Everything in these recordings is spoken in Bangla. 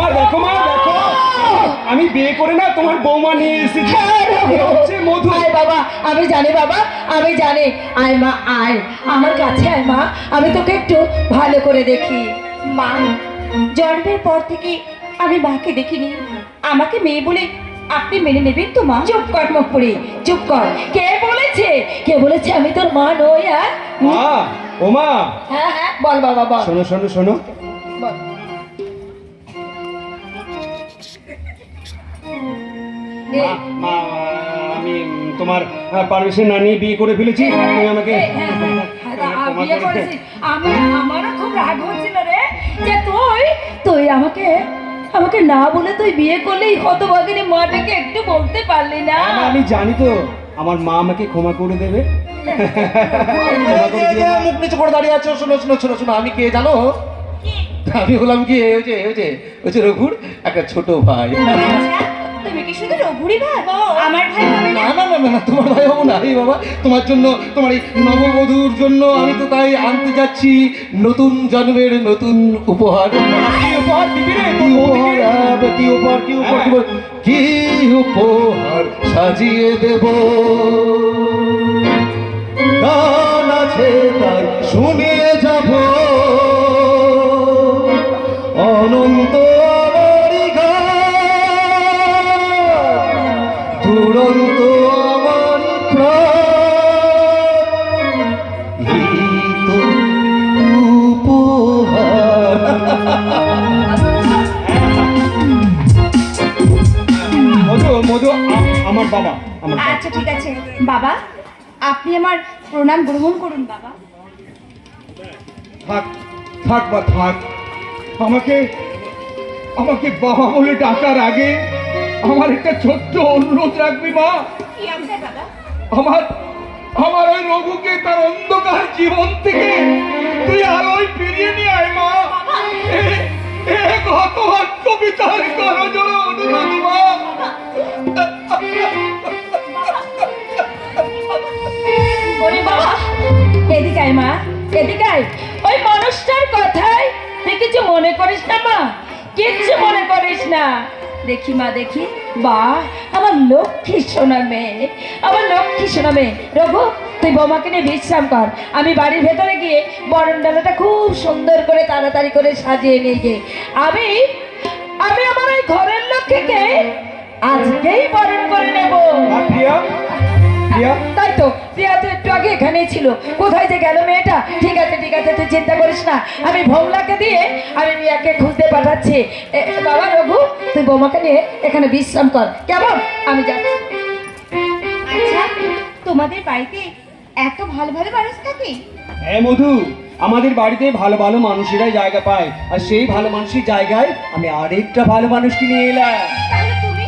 মা দেখো মা দেখো। আমি বিয়ে করে না তোমার বৌমা নিয়ে এসেছি। হচ্ছে মধু। আয় বাবা আমি জানি বাবা আমি জানি। আয় মা আয়। আমার কাছে আয় মা আমি তোকে একটু ভালো করে দেখি। মা জন্মের পর থেকে আমি মাকে দেখিনি। আমাকে মেয়ে বলে আপনি মেনে নেবেন তো মা? চুপ কর মুখ পুরি চুপ কর। কে বলেছে? কে বলেছে আমি তোর মা নই আর? মা। হ্যাঁ হ্যাঁ বল বাবা বল। শোনো শোনো শোনো। বল। মা, আমি তোমার পারমিশন না নিয়ে বিয়ে করে ফেলেছি? তুমি আমাকে হ্যাঁ, হ্যাঁ, হ্যাঁ, বিয়ে আমি আমারও খুব রাগ হচ্ছিল রে যে তুই তুই আমাকে আমাকে না বলে তুই বিয়ে করলেই হতভাগিনী মাটাকে একটু বলতে পারলি না। হ্যাঁ, আমি জানি তো আমার মা আমাকে ক্ষমা করে দেবে। মুখ নিচু করে দাঁড়িয়ে আছো শোনো শোনো শোনো শোনো আমি কে জানো? আমি হলাম কি ওই যে ওই যে ওই যে রঘুর একটা ছোট ভাই। তুমি কি শুধু রঘুরি ভাই? আমার ভাই হবে না? না না না না না তোমার ভাই হব না। এই বাবা তোমার জন্য তোমার এই নববধূর জন্য আমি তো তাই আনতে যাচ্ছি নতুন জন্মের নতুন উপহার। কি উপহার দিবি রে? কি উপহার কি উপহার কি উপহার কি উপহার? সাজিয়ে দেব? গান আছে তাই শুনিয়ে যাব। অনন্ত আমার বাবা আচ্ছা ঠিক আছে। বাবা আপনি আমার প্রণাম গ্রহণ করুন বাবা। থাক থাক বা থাক। আমাকে আমাকে বাবা বলে ডাকার আগে আমার একটা ছোট্ট অনুরোধ রাখবি মা। আমার আমার ওই রঘুকে তার অন্ধকার জীবন থেকে তুই আলোয় ফিরিয়ে নিয়ে আয় মা। হতভাগ কবিতার করজোড়ে অনুরোধ মা। এদিকে মা এদিকে ওই মানুষটার কথায় তুই কিছু মনে করিস না মা কিচ্ছু মনে করিস না। দেখি মা দেখি। বা আমার লক্ষ্মী সোনা মেয়ে আমার লক্ষ্মী সোনা মেয়ে। রঘু তুই বোমাকে নিয়ে বিশ্রাম কর। আমি বাড়ির ভেতরে গিয়ে বরণ ডালাটা খুব সুন্দর করে তাড়াতাড়ি করে সাজিয়ে নিয়ে গিয়ে আমি আমি আমার ওই ঘরের লক্ষ্মীকে আজকেই বরণ করে নেব। প্রিয়া প্রিয়া। আগে ছিল? কোথায় যে গেল মেয়েটা? ঠিক আছে ঠিক আছে তুই চিন্তা করিস না। আমি ভোমলাকে দিয়ে আমি প্রিয়াকে খুঁজতে পাঠাচ্ছি। বাবা রঘু তুই বৌমাকে নিয়ে এখানে বিশ্রাম কর। কেমন? আমি যাচ্ছি। আচ্ছা তোমাদের বাড়িতে এত ভালো ভালো মানুষ থাকে হ্যাঁ মধু। আমাদের বাড়িতে ভালো ভালো মানুষেরাই জায়গা পায়। আর সেই ভালো মানুষের জায়গায় আমি আরেকটা ভালো মানুষকে নিয়ে এলাম। তুমি?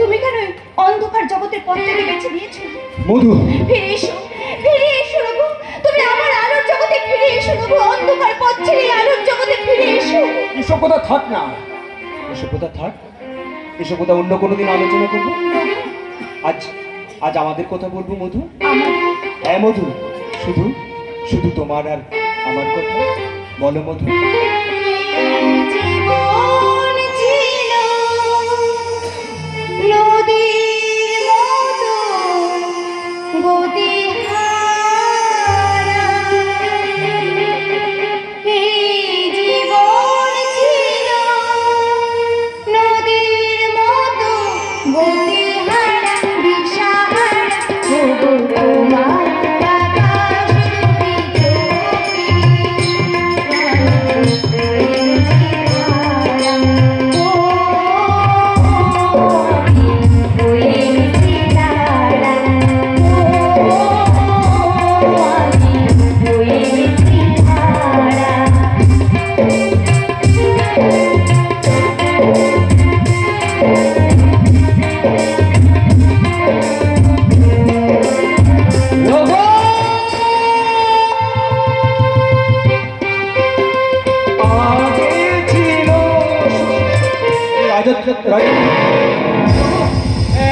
তুমি কেন অন্ধকার জগতের পথ থেকে বেছে নিয়েছো? মধু। ফিরে এসো। ফিরে এসো রঘু। তুমি আমার আলোর জগতে ফিরে এসো রঘু। অন্ধকার পথ ছেড়ে আলোর জগতে ফিরে এসো। এসব কথা থাক না। এসব কথা থাক। এসব কথা অন্য কোনো দিন আলোচনা করব? আজ আজ আমাদের কথা বলব মধু? হ্যাঁ মধু। শুধু শুধু তোমার আর আমার কথা? বলো মধু।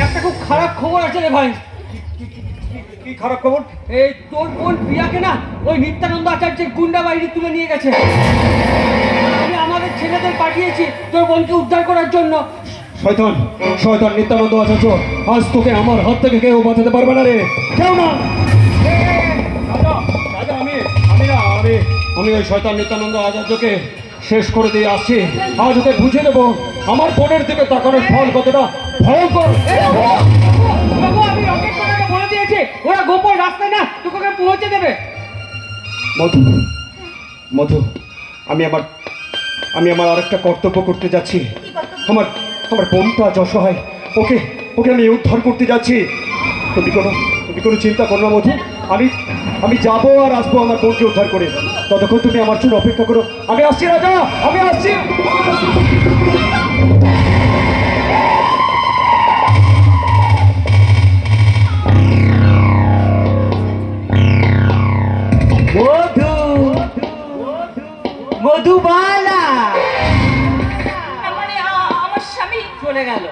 একটা খুব খারাপ খবর আছে রে ভাই। কি খারাপ খবর? এই তোর বোন প্রিয়াকে না ওই নিত্যানন্দ আচার্যের গুন্ডা বাহিনী তুলে নিয়ে গেছে। আমি আমাদের ছেলেদের পাঠিয়েছি তোর বোনকে উদ্ধার করার জন্য। শয়তান শয়তান নিত্যানন্দ আচার্য আজ তোকে আমার হাত থেকে কেউ বাঁচাতে পারবে না রে। কেউ না। আমি আমি না আমি আমি ওই শয়তান নিত্যানন্দ আচার্যকে শেষ করে দিয়ে আসছি। আজ ওকে বুঝে দেবো। আমার বোনের দিকে তাকানোর ফল কতটা ভয়ঙ্কর? আমি রকেট কটাকে বলে দিয়েছি ওরা গোপন রাস্তায় না তোকে পৌঁছে দেবে। মধু মধু আমি আমার আমি আমার আরেকটা কর্তব্য করতে যাচ্ছি। আমার আমার বোনটা আজ অসহায় ওকে ওকে আমি উদ্ধার করতে যাচ্ছি। তুমি কোনো কোনো চিন্তা করো না মধু। আমি আমি যাব আর আসব আমার বোনকে উদ্ধার করে। ততক্ষণ তুমি আমার জন্য অপেক্ষা করো। আমি আসছি রাজা! আমি আসছি! মধু মধুবালা! মানে আমার স্বামী চলে গেল।